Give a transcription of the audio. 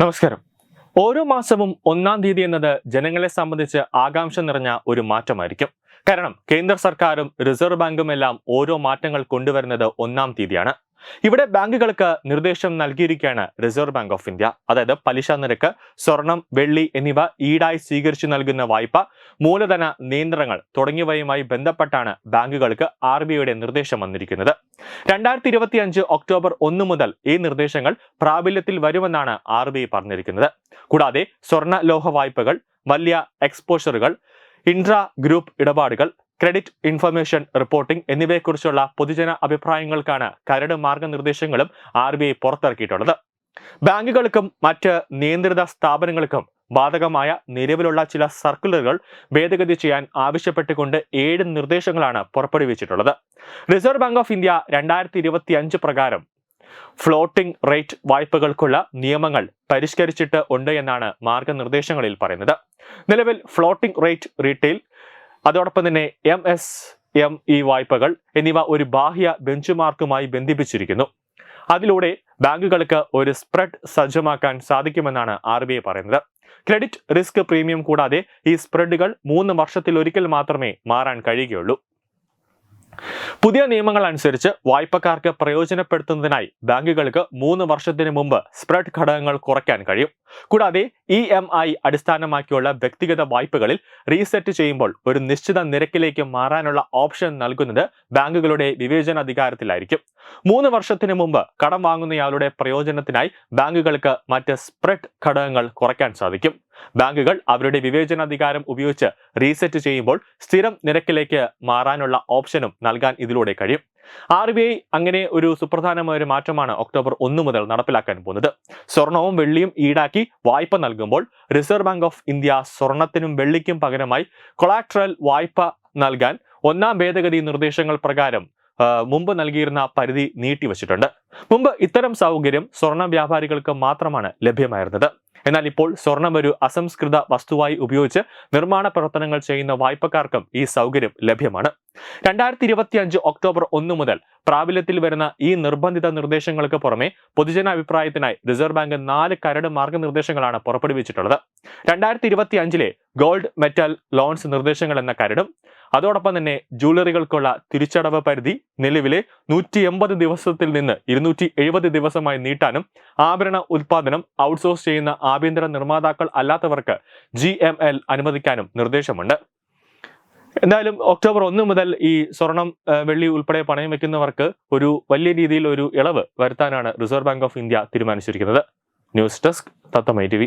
നമസ്കാരം. ഓരോ മാസവും ഒന്നാം തീയതി എന്നത് ജനങ്ങളെ സംബന്ധിച്ച് ആകാംക്ഷ നിറഞ്ഞ ഒരു മാറ്റമായിരിക്കും. കാരണം കേന്ദ്ര സർക്കാരും റിസർവ് ബാങ്കും എല്ലാം ഓരോ മാറ്റങ്ങൾ കൊണ്ടുവരുന്നത് ഒന്നാം തീയതിയാണ്. ഇവിടെ ബാങ്കുകൾക്ക് നിർദ്ദേശം നൽകിയിരിക്കുകയാണ് റിസർവ് ബാങ്ക് ഓഫ് ഇന്ത്യ അതായത് പലിശ നിരക്ക് സ്വർണം വെള്ളി എന്നിവ ഈടായി സ്വീകരിച്ചു നൽകുന്ന വായ്പ മൂലധന നിയന്ത്രണങ്ങൾ തുടങ്ങിയവയുമായി ബന്ധപ്പെട്ടാണ് ബാങ്കുകൾക്ക് ആർ നിർദ്ദേശം വന്നിരിക്കുന്നത്. രണ്ടായിരത്തി ഇരുപത്തി അഞ്ച് ഒക്ടോബർ ഒന്ന് മുതൽ ഈ നിർദ്ദേശങ്ങൾ പ്രാബല്യത്തിൽ വരുമെന്നാണ് ആർ ബി ഐ പറഞ്ഞിരിക്കുന്നത്. കൂടാതെ സ്വർണ ലോഹ വായ്പകൾ വലിയ എക്സ്പോഷറുകൾ ഇൻട്രാ ഗ്രൂപ്പ് ഇടപാടുകൾ ക്രെഡിറ്റ് ഇൻഫർമേഷൻ റിപ്പോർട്ടിംഗ് എന്നിവയെക്കുറിച്ചുള്ള പൊതുജന അഭിപ്രായങ്ങൾക്കാണ് കരട് മാർഗനിർദ്ദേശങ്ങളും ആർ ബി ഐ പുറത്തിറക്കിയിട്ടുള്ളത്. ബാങ്കുകൾക്കും മറ്റ് നിയന്ത്രിത സ്ഥാപനങ്ങൾക്കും ബാധകമായ നിലവിലുള്ള ചില സർക്കുലറുകൾ ഭേദഗതി ചെയ്യാൻ ആവശ്യപ്പെട്ടുകൊണ്ട് ഏഴ് നിർദ്ദേശങ്ങളാണ് പുറപ്പെടുവിച്ചിട്ടുള്ളത്. റിസർവ് ബാങ്ക് ഓഫ് ഇന്ത്യ രണ്ടായിരത്തി പ്രകാരം ഫ്ലോട്ടിംഗ് റേറ്റ് വായ്പകൾക്കുള്ള നിയമങ്ങൾ പരിഷ്കരിച്ചിട്ട് ഉണ്ട് എന്നാണ് മാർഗനിർദ്ദേശങ്ങളിൽ പറയുന്നത്. നിലവിൽ ഫ്ലോട്ടിംഗ് റേറ്റ് റീറ്റെയിൽ അതോടൊപ്പം തന്നെ എം എസ് എം ഇ വായ്പകൾ എന്നിവ ഒരു ബാഹ്യ ബെഞ്ച് മാർക്കുമായി ബന്ധിപ്പിച്ചിരിക്കുന്നു. അതിലൂടെ ബാങ്കുകൾക്ക് ഒരു സ്പ്രെഡ് സജ്ജമാക്കാൻ സാധിക്കുമെന്നാണ് ആർ ബി ഐ പറയുന്നത്. ക്രെഡിറ്റ് റിസ്ക് പ്രീമിയം കൂടാതെ ഈ സ്പ്രെഡുകൾ മൂന്ന് വർഷത്തിൽ ഒരിക്കൽ മാത്രമേ മാറാൻ കഴിയുകയുള്ളൂ. പുതിയ നിയമങ്ങൾ അനുസരിച്ച് വായ്പക്കാർക്ക് പ്രയോജനപ്പെടുത്തുന്നതിനായി ബാങ്കുകൾക്ക് മൂന്ന് വർഷത്തിന് മുമ്പ് സ്പ്രെഡ് ഘടകങ്ങൾ കുറയ്ക്കാൻ കഴിയും. കൂടാതെ ഇ എം ഐ അടിസ്ഥാനമാക്കിയുള്ള വ്യക്തിഗത വായ്പകളിൽ റീസെറ്റ് ചെയ്യുമ്പോൾ ഒരു നിശ്ചിത നിരക്കിലേക്ക് മാറാനുള്ള ഓപ്ഷൻ നൽകുന്നത് ബാങ്കുകളുടെ വിവേചനാധികാരത്തിലായിരിക്കും. മൂന്ന് വർഷത്തിന് മുമ്പ് കടം വാങ്ങുന്നയാളുടെ പ്രയോജനത്തിനായി ബാങ്കുകൾക്ക് മറ്റ് സ്പ്രെഡ് ഘടകങ്ങൾ കുറയ്ക്കാൻ സാധിക്കും. ബാങ്കുകൾ അവരുടെ വിവേചനാധികാരം ഉപയോഗിച്ച് റീസെറ്റ് ചെയ്യുമ്പോൾ സ്ഥിരം നിരക്കിലേക്ക് മാറാനുള്ള ഓപ്ഷനും നൽകാൻ ഇതിലൂടെ കഴിയും. ആർ ബി ഐ അങ്ങനെ ഒരു സുപ്രധാനമായ ഒരു മാറ്റമാണ് ഒക്ടോബർ ഒന്ന് മുതൽ നടപ്പിലാക്കാൻ പോകുന്നത്. സ്വർണവും വെള്ളിയും ഈടാക്കി വായ്പ നൽകുമ്പോൾ റിസർവ് ബാങ്ക് ഓഫ് ഇന്ത്യ സ്വർണത്തിനും വെള്ളിക്കും പകരമായി കൊളാട്രൽ വായ്പ നൽകാൻ ഒന്നാം ഭേദഗതി നിർദ്ദേശങ്ങൾ പ്രകാരം മുമ്പ് നൽകിയിരുന്ന പരിധി നീട്ടിവച്ചിട്ടുണ്ട്. മുമ്പ് ഇത്തരം സൗകര്യം സ്വർണ വ്യാപാരികൾക്ക് മാത്രമാണ് ലഭ്യമായിരുന്നത്. എന്നാൽ ഇപ്പോൾ സ്വർണം ഒരു അസംസ്കൃത വസ്തുവായി ഉപയോഗിച്ച് നിർമ്മാണ പ്രവർത്തനങ്ങൾ ചെയ്യുന്ന വായ്പക്കാർക്കും ഈ സൗകര്യം ലഭ്യമാണ്. രണ്ടായിരത്തി ഇരുപത്തി അഞ്ച് ഒക്ടോബർ ഒന്ന് മുതൽ പ്രാബല്യത്തിൽ വരുന്ന ഈ നിർബന്ധിത നിർദ്ദേശങ്ങൾക്ക് പുറമെ പൊതുജനാഭിപ്രായത്തിനായി റിസർവ് ബാങ്ക് നാല് കരട് മാർഗനിർദ്ദേശങ്ങളാണ് പുറപ്പെടുവിച്ചിട്ടുള്ളത്. രണ്ടായിരത്തി ഇരുപത്തി അഞ്ചിലെ ഗോൾഡ് മെറ്റൽ ലോൺസ് നിർദ്ദേശങ്ങൾ എന്ന കരടും അതോടൊപ്പം തന്നെ ജൂവലറികൾക്കുള്ള തിരിച്ചടവ് പരിധി നിലവിലെ നൂറ്റി എൺപത് ദിവസത്തിൽ നിന്ന് ഇരുന്നൂറ്റി എഴുപത് ദിവസമായി നീട്ടാനും ആഭരണ ഉൽപാദനം ഔട്ട്സോഴ്സ് ചെയ്യുന്ന ആഭ്യന്തര നിർമ്മാതാക്കൾ അല്ലാത്തവർക്ക് ജി അനുവദിക്കാനും നിർദ്ദേശമുണ്ട്. എന്തായാലും ഒക്ടോബർ ഒന്ന് മുതൽ ഈ സ്വർണം വെള്ളി ഉൾപ്പെടെ പണയം വെക്കുന്നവർക്ക് ഒരു വലിയ രീതിയിൽ ഒരു ഇളവ് വരുത്താനാണ് റിസർവ് ബാങ്ക് ഓഫ് ഇന്ത്യ തീരുമാനിച്ചിരിക്കുന്നത്. ന്യൂസ് ഡെസ്ക് തത്തമൈ ടി